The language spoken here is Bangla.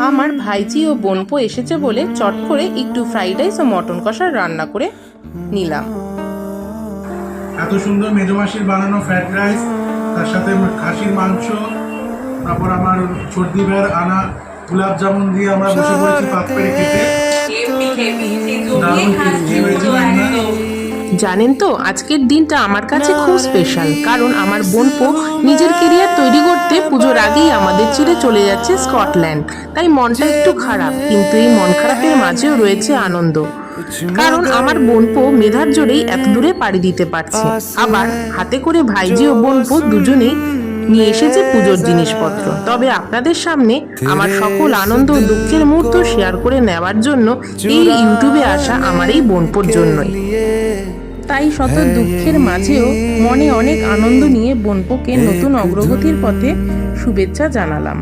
আমার ভাইজি ও বোনপো এসেছে বলে চট করে একটু ফ্রাইড রাইস ও মটন কষা রান্না করে নিলাম। এত সুন্দর মেজমাসির বানানো ফ্রাইড রাইস তার সাথে খাসির মাংস তারপর আমার সর্দি বের আনা গোলাপ জামুন দিয়ে আমরা বসে পড়েছি পাত পেরে খেতে। দারুণ টেস্টি হয়েছে রান্না জানেন তো আজকের দিনটা আমার কাছে খুব স্পেশাল কারণ আমার বোন পো নিজের করতে পুজোর আগেই আমাদের ছেড়ে চলে যাচ্ছে স্কটল্যান্ড। তাই মনটা একটু খারাপ, কিন্তু এই মন খারাপের মাঝেও রয়েছে আনন্দ। কারণ আমার বোনপো মেধার জোরেই এত দূরে পাড়ি দিতে পারছে। আবার হাতে করে ভাইজি ও বোনপো দুজনেই নিয়ে এসেছে পুজোর জিনিসপত্র। তবে আপনাদের সামনে আমার সকল আনন্দ ও দুঃখের মুহূর্ত শেয়ার করে নেওয়ার জন্য এই ইউটিউবে আসা আমার এই বোনপোর জন্যই। তাই শত দুঃখের মাঝেও মনে অনেক আনন্দ নিয়ে বনপোকে নতুন অগ্রগতির পথে শুভেচ্ছা জানালাম।